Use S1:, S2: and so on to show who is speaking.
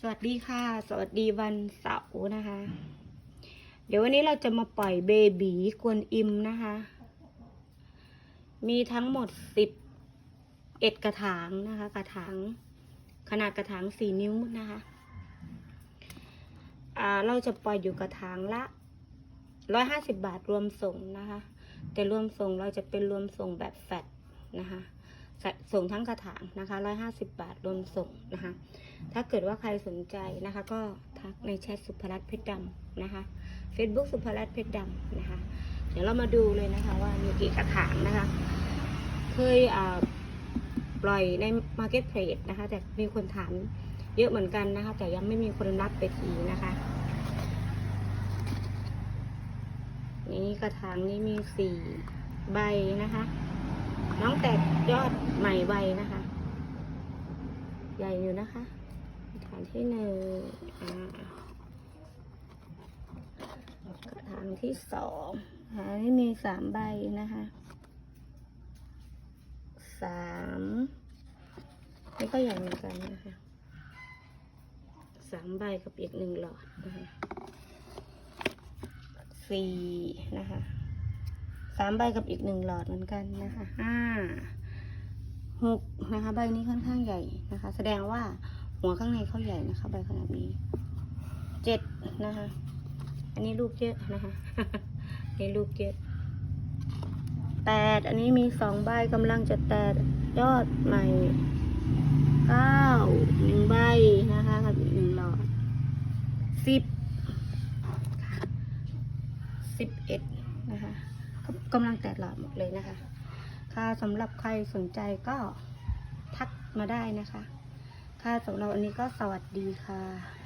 S1: สวัสดีค่ะ สวัสดีวันเสาร์นะคะ เดี๋ยววันนี้เราจะมาปล่อยเบบีกวนอิมนะคะ มีทั้งหมดสิบเอ็ดกระถางนะคะ กระถางขนาดกระถางสี่นิ้วนะคะอ่าเราจะปล่อยอยู่กระถางละร้อยห้าสิบบาทรวมส่งนะคะ แต่รวมส่งเราจะเป็นรวมส่งแบบแฟดนะคะ ส่งทั้งกระถางนะคะร้อยหาสิบบาทรวมส่งนะคะ ถ้าเกิดว่าใครสนใจนะคะ ก็ทักในแชทสุภรัตน์เพชรดำนะคะ Facebook สุภรัตน์เพชรดำนะคะ เดี๋ยวเรามาดูเลยนะคะ ว่ามีกี่กระถางนะคะ เคยปล่อยใน Marketplace นะคะ แต่มีคนถามเยอะเหมือนกันนะคะ แต่ยังไม่มีคนรับไปทีนะคะนี่กระถางนี้มีสี่ใบนะคะ น้องแตกยอดใหม่ใบนะคะ ใหญ่อยู่นะคะ ฐานที่หนึ่งอ่ากระถางที่สองฐานนี้มีสามใบนะคะสามนี่ก็ใหญ่เหมือนกันนะคะสามใบกับอีกหนึ่งหลอดนะคะสี่นะคะ สามใบกับอีกหนึ่งหลอดเหมือนกันนะคะห้าหกนะคะ ใบนี้ค่อนข้างใหญ่นะคะ แสดงว่าหัวข้างในเขาใหญ่นะคะ ใบขนาดนี้เจ็ดนะคะ อันนี้ลูกเยอะนะคะนนี้ลูกเยอะแปดอันนี้มีสองใบกำลังจะแตกยอดใหม่เก้าหนึ่งใบนะคะกับอีกหนึ่งหลอดสิบสิบเอ็ดนะคะ กำลังแตกหลอดหมดเลยนะคะ ค่ะสำหรับใครสนใจก็ทักมาได้นะคะ ค่ะสำหรับวันนี้ก็สวัสดีค่ะ